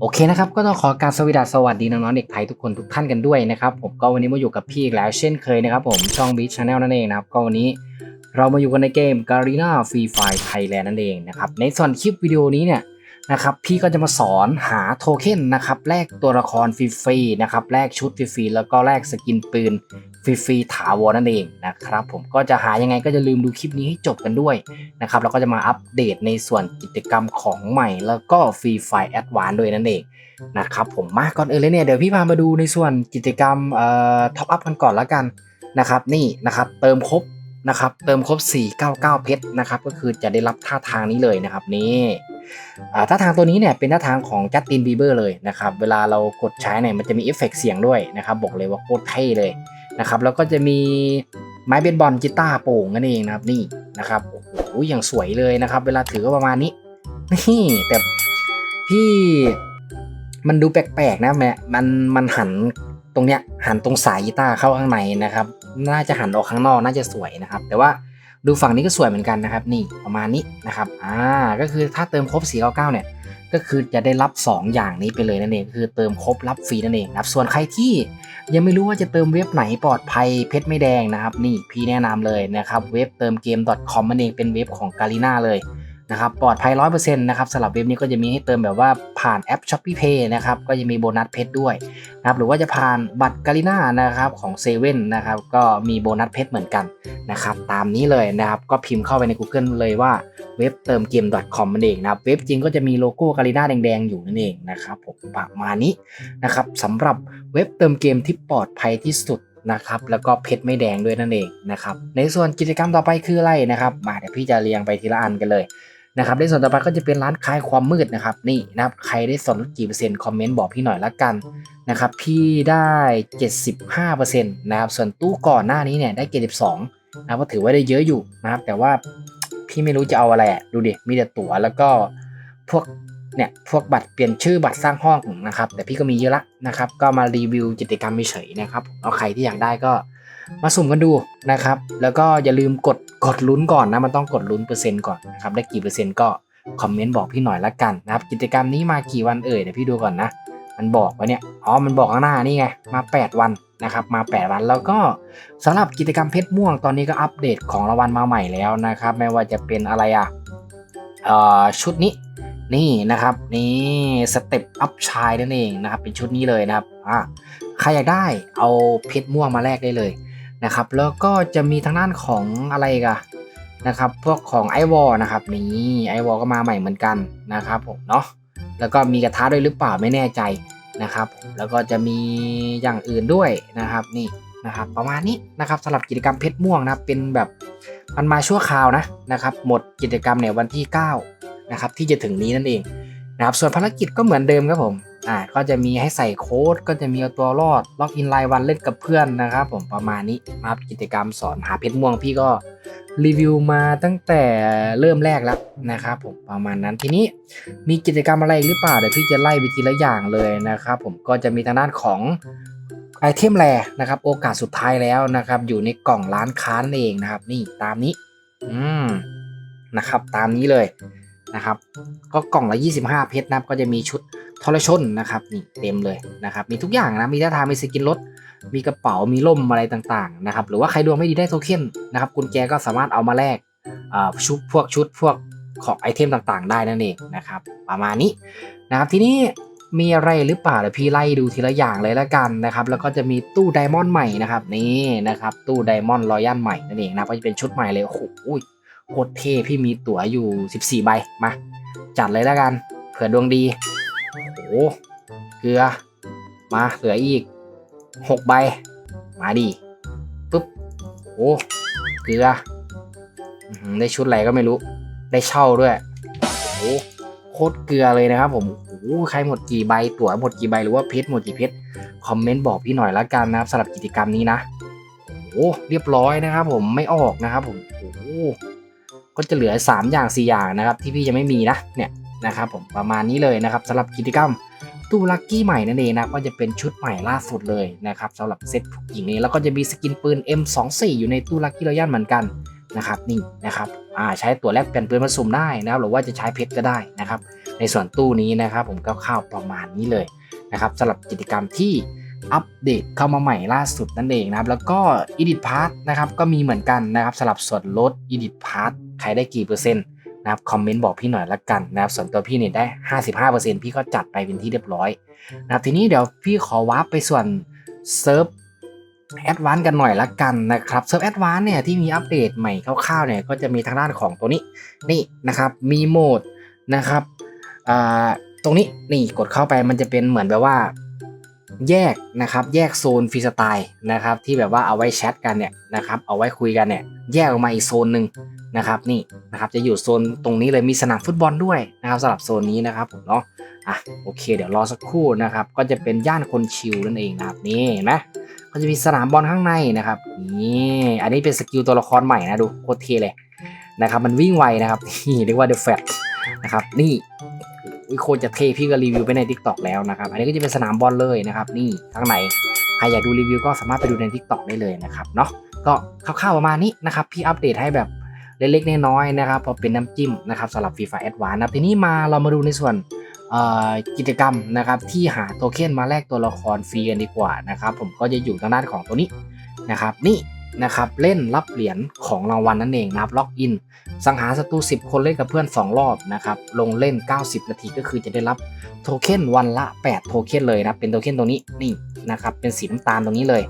โอเคนะครับ ก็ต้องขอการสวัสดีสวัสดีน้องๆเด็กไทยทุกคนทุกท่านกันด้วยนะครับผมก็วันนี้มาอยู่กับพี่อีกแล้วเช่นเคยนะครับผมช่อง b ี c h Channel นั่นเองนะครับก็วันนี้เรามาอยู่กันในเกม Garena Free Fire Thailand นั่นเองนะครับในส่วนคลิปวิดีโอนี้เนี่ยนะครับพี่ก็จะมาสอนหาโทเค็นนะครับแลกตัวละครฟรีๆนะครับแลกชุดฟรีๆแล้วก็แลกสกินปืน ฟรีๆถาวรนั่นเองนะครับผมก็จะหายังไงก็จะลืมดูคลิปนี้ให้จบกันด้วยนะครับแล้วก็จะมาอัปเดตในส่วนกิจกรรมของใหม่แล้วก็ฟรีไฟแอดวานด้วยนั่นเองนะครับผมมาก่อนอื่นเลยเนี่ยเดี๋ยวพี่พามาดูในส่วนกิจกรรมเอ่อท็อปอัพกันก่อนแล้วกันนะครับนี่นะครับเติมครบนะครับเติมครบ 499 เพชรนะครับก็คือจะได้รับท่าทางนี้เลยนะครับนี่อ่าท่าทางตัวนี้เนี่ยเป็นท่าทางของจัสตินบีเบอร์เลยนะครับเวลาเรากดใช้เนี่ยมันจะมีเอฟเฟกต์เสียงด้วยนะครับบอกเลยว่าโคตรเท่เลย นะครับ แล้วก็จะมีไม้เบสบอลกีตาร์โป่งนั่นเองนะครับนี่นะครับโอ้โหอย่างสวยเลยนะครับ เวลาถือก็ประมาณนี้นี่แต่พี่มันดูแปลกๆนะแม่มันมันหันตรงเนี้ยหันตรงสายกีตาร์เข้าข้างในนะครับ น่าจะหันออกข้างนอกน่าจะสวยนะครับ แต่ว่าดูฝั่งนี้ก็สวยเหมือนกันนะครับ นี่ประมาณนี้นะครับอ่าก็คือถ้าเติมครบ499เนี่ย ก็คือจะได้รับ 2 อย่างนี้ไปเลยนั่นเองคือเติมครบรับฟรีนั่นเองนะครับส่วนใครที่ยังไม่รู้ว่าจะเติมเว็บไหนปลอดภัยเพชรไม่แดงนะครับ นี่พี่แนะนำเลยนะครับเว็บเติมเกม .com นั่นเองเป็นเว็บของกาลิน่าเลย นะครับปลอดภัย 100%นะครับสำหรับเว็บนี้ก็จะมีให้เติมแบบว่าผ่านแอป s h o p e e Pay นะครับก็จะมีโบนัสเพชรด้วยนะครับหรือว่าจะผ่านบัตรกาลิน่านะครับของเซเว่นนะครับก็มีโบนัสเพชรเหมือนกันนะครับตามนี้เลยนะครับก็พิมพ์เข้าไปใน Google เลยว่าเว็บเติมเกม .com นั่นเองนะครับเว็บจริงก็จะมีโลโก้กาลิน่าแดงๆ อยู่นั่นเองนะครับผมประมาณนี้นะครับสำหรับเว็บเติมเกมที่ปลอดภัยที่สุดนะครับแล้วก็เพชรไม่แดงด้วยนั่นเองนะครับในส่วนกิจกรรมต่อไปคืออะไรนะครับมาเดี๋ยวพี่จะเรียงไปทีละอันกันเลย นะครับในส่วนต่อไปก็จะเป็นร้านขายความมืดนะครับนี่นะครับใครได้ส่วนลดกี่เปอร์เซ็นต์คอมเมนต์บอกพี่หน่อยละกันนะครับพี่ได้ 75%นะครับส่วนตู้ก่อนหน้านี้เนี่ยได้ 72นะครับก็ถือว่าได้เยอะอยู่นะครับแต่ว่าพี่ไม่รู้จะเอาอะไรอะดูดิมีแต่ตั๋วแล้วก็พวกเนี่ยพวกบัตรเปลี่ยนชื่อบัตรสร้างห้องนะครับแต่พี่ก็มีเยอะละนะครับก็มารีวิวกิจกรรมเฉยนะครับเอาใครที่อยากได้ก็ มาสุ่มกันดูนะครับ แล้วก็อย่าลืมกดกดลุ้นก่อนนะมันต้องกดลุ้นเปอร์เซ็นต์ก่อนนะครับได้กี่เปอร์เซ็นต์ก็คอมเมนต์บอกพี่หน่อยละกันนะครับ กิจกรรมนี้มากี่วันเอ่ยเดี๋ยวพี่ดูก่อนนะ มันบอกไว่าเนี่ยอ๋อมันบอกข้างหน้านี่ไงมา 8 วันนะครับมา 8 วันแล้วก็สำหรับกิจกรรมเพชรม่วงตอนนี้ก็อัปเดตของรางวัลมาใหม่แล้วนะครับ ไม่ว่าจะเป็นอะไรอะเอ่อชุดนี้นี่นะครับนี่สเต็ปอัพชายนั่นเองนะครับเป็นชุดนี้เลยนะครับอ่าใครอยากได้เอาเพชรม่วงมาแลกได้เลย นะครับ แล้วก็จะมีทางด้านของอะไรกันนะครับ พวกของไอวอลนะครับนี่ไอวอลก็มาใหม่เหมือนกันนะครับผมเนาะแล้วก็มีกระทะด้วยหรือเปล่าไม่แน่ใจนะครับ แล้วก็จะมีอย่างอื่นด้วยนะครับนี่นะครับประมาณนี้นะครับสำหรับกิจกรรมเพชรม่วงนะเป็นแบบมันมาชั่วคราวนะนะครับ หมดกิจกรรมในวันที่9นะครับที่จะถึงนี้นั่นเองนะครับส่วนภารกิจก็เหมือนเดิมครับผม อ่าก็จะมีให้ใส่โค้ดก็จะมีตัวรอดล็อกอินรายวันเล่นกับเพื่อนนะครับผมประมาณนี้มากิจกรรมสอนหาเพชรม่วงพี่ก็รีวิวมาตั้งแต่เริ่มแรกแล้วนะครับผมประมาณนั้นทีนี้มีกิจกรรมอะไรหรือเปล่าเดี๋ยวพี่จะไล่ไปทีละอย่างเลยนะครับผมก็จะมีทางด้านของไอเทมแรนะครับ โอกาสสุดท้ายแล้วนะครับ อยู่ในกล่องร้านค้านเองนะครับ นี่ตามนี้ อืมนะครับ ตามนี้เลยนะครับ ก็กล่องละ 25 เพชรนะครับก็จะมีชุด ทรชนนะครับนี่เต็มเลยนะครับมีทุกอย่างนะมีท่าทางมีสกินรถ มีกระเป๋ามีล่มอะไรต่างๆนะครับหรือว่าใครดวงไม่ดีได้โทเค็นนะครับกุญแจก็สามารถเอามาแลกชุดพวกชุดพวกของไอเทมต่างๆ ได้นั่นเองนะครับประมาณนี้นะครับทีนี้มีอะไรหรือเปล่าเดี๋ยวพี่ไล่ดูทีละอย่างเลยละกันนะครับแล้วก็จะมีตู้ไดมอนด์ใหม่นะครับนี่นะครับตู้ไดมอนด์รอยัลใหม่นั่นเองนะก็จะเป็นชุดใหม่เลยโอ้โหโคตรเท่พี่มีตั๋วอยู่ 14 ใบมาจัดเลยละกัน เผื่อดวงดี โอ้เกลือ มาเหลืออีกหกใบ มาดิปุ๊บโอ้เกลือได้ชุดอะไรก็ไม่รู้ ได้เช่าด้วยโอ้โคตรเกลือเลยนะครับ ผมโอ้ใครหมดกี่ใบตั๋วหมดกี่ใบหรือว่าเพชรหมดกี่เพชรคอมเมนต์บอกพี่หน่อยละกันนะครับสำหรับกิจกรรมนี้นะโอ้เรียบร้อยนะครับ ผมไม่ออกนะครับ ผมโอ้ก็จะเหลือ 3 อย่าง 4 อย่างนะครับ ที่พี่จะไม่มีนะเนี่ย นะครับผมประมาณนี้เลยนะครับสำหรับกิจกรรมตู้ลัคกี้ใหม่นั่นเองนะก็จะเป็นชุดใหม่ล่าสุดเลยนะครับสำหรับเซตผู้หญิงนี้แล้วก็จะมีสกินปืน M24 อยู่ในตู้ลัคกี้รอยัลเหมือนกันนะครับนี่นะครับอ่าใช้ตัวแรกเปลี่ยนปืนมาสุ่มได้นะครับหรือว่าจะใช้เพชรก็ได้นะครับ ในส่วนตู้นี้นะครับผมคร่าวๆประมาณนี้เลยนะครับสำหรับกิจกรรมที่อัปเดตเข้ามาใหม่ล่าสุดนั่นเองนะครับ แล้วก็ Edit Part นะครับก็มีเหมือนกันนะครับสำหรับส่วนลด Edit Part ใครได้กี่เปอร์เซ็นต์ นะครับคอมเมนต์บอกพี่หน่อยละกันนะครับส่วนตัวพี่เนี่ยได้ 55%พี่ก็จัดไปเป็นที่เรียบร้อยนะครับทีนี้เดี๋ยวพี่ขอวาร์ปไปส่วนเซิร์ฟแอดวานกันหน่อยละกันนะครับเซิร์ฟแอดวานเนี่ยที่มีอัปเดตใหม่คร่าวๆเนี่ยก็จะมีทางด้านของตัวนี้นี่นะครับมีโหมดนะครับตรงนี้นี่กดเข้าไปมันจะเป็นเหมือนแบบว่าแยกนะครับแยกโซนฟรีสไตล์นะครับที่แบบว่าเอาไว้แชทกันเนี่ยนะครับเอาไว้คุยกันเนี่ยแยกออกมาอีกโซนหนึ่ง นะครับนี่นะครับจะอยู่โซนตรงนี้เลยมีสนามฟุตบอลด้วยนะครับสำหรับโซนนี้นะครับผมเนาะอะโอเค เดี๋ยวรอสักครู่นะครับ ก็จะเป็นย่านคนชิลนั่นเองนะครับนี่เห็นไหมก็จะมีสนามบอลข้างในนะครับนี่อันนี้เป็นสกิลตัวละครใหม่นะดูโคตรเท่เลยนะครับมันวิ่งไวนะครับนี่เรียกว่า The Fat นะครับนี่วิโคจะเท่พี่ก็รีวิวไปใน Tik t o อกแล้วนะครับ อันนี้ก็จะเป็นสนามบอลเลยนะครับนี่ข้างในใครอยากดูรีวิวก็สามารถไปดูใน Tik t o อกได้เลยนะครับเนาะก็คร่าวๆประมาณนี้นะครับพี่อัปเดตให้แบบ เล็กๆ น้อยๆนะครับพอเป็นน้ำจิ้มนะครับสำหรับ FIFA Advance นะครับทีนี้มาเรามาดูในส่วนกิจกรรมนะครับที่หาโทเค็นมาแลกตัวละครฟรีกันดีกว่านะครับผมก็จะอยู่ทางด้านของตัวนี้นะครับนี่นะครับเล่นรับเหรียญของรางวัลนั่นเองนะครับล็อกอิน สังหารศัตรู10 คนเล่นกับเพื่อน 2 รอบนะครับลงเล่น 90 นาทีก็คือจะได้รับโทเค็นวันละ 8 โทเค็นเลยนะเป็นโทเค็นตรงนี้นี่นะครับเป็นสีน้ำตาลตรงนี้เลย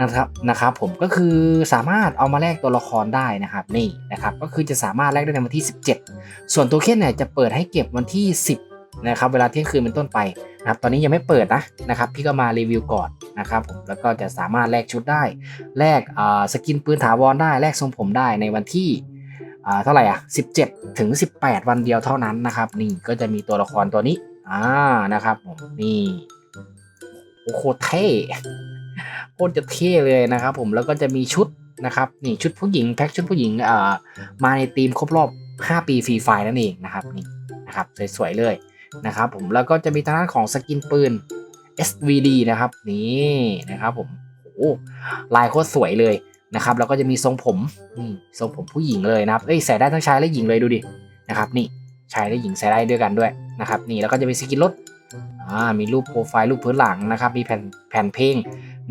นะครับนะครับผมก็คือสามารถเอามาแลกตัวละครได้นะครับนี่นะครับก็คือจะสามารถแลกได้ในวันที่ 17 ส่วนโทเค็นเนี่ยจะเปิดให้เก็บวันที่ 10นะครับเวลาเที่ยงคืนเป็นต้นไปนะครับตอนนี้ยังไม่เปิดนะนะครับพี่ก็มารีวิวก่อนนะครับผมแล้วก็จะสามารถแลกชุดได้ แลกสกินปืนถาวรได้แลกทรงผมได้ในวันที่เท่าไหร่อะ 17 ถึง 18 วันเดียวเท่านั้นนะครับนี่ก็จะมีตัวละครตัวนี้อ่านะครับผมนี่โอ้โหโคตรเท่ โคตรจะเท่เลยนะครับ ผมแล้วก็จะมีชุดนะครับนี่ชุดผู้หญิงแพ็คชุดผู้หญิงเอ่ามาในธีมครบรอบ 5 ปีฟรีไฟนั่นเองนะครับนี่นะครับสวยๆเลยนะครับผมแล้วก็จะมีทางด้านของสกินปืน SVD นะครับนี่นะครับผมโอ้ลายโคตรสวยเลยนะครับแล้วก็จะมีทรงผมนี่ทรงผมผู้หญิงเลยนะครับเอ้ยใส่ได้ทั้งชายและหญิงเลยดูดินะครับนี่ชายและหญิงใส่ได้ด้วยกันด้วยนะครับนี่แล้วก็จะมีสกินรถอ่ามีรูปโปรไฟล์รูปพื้นหลังนะครับมีแผ่นแผ่นเพลง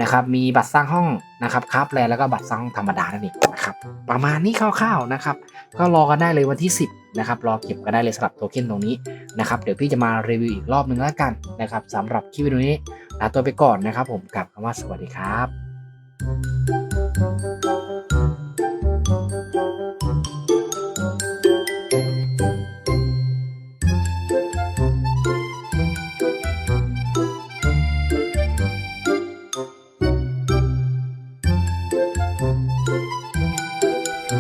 นะครับมีบัตรสร้างห้องนะครับครับแลแล้วก็บัตรสร้างห้องธรรมดานั่นเองนะครับประมาณนี้คร่าวๆนะครับก็รอกันได้เลยวันที่ 10นะครับรอเก็บกันได้เลยสำหรับโทเค็นตรงนี้นะครับเดี๋ยวพี่จะมารีวิวอีกรอบนึงแล้วกันนะครับสำหรับคลิปวิดีโอนี้ลาตัวไปก่อนนะครับ ผมกับคำว่าสวัสดีครับ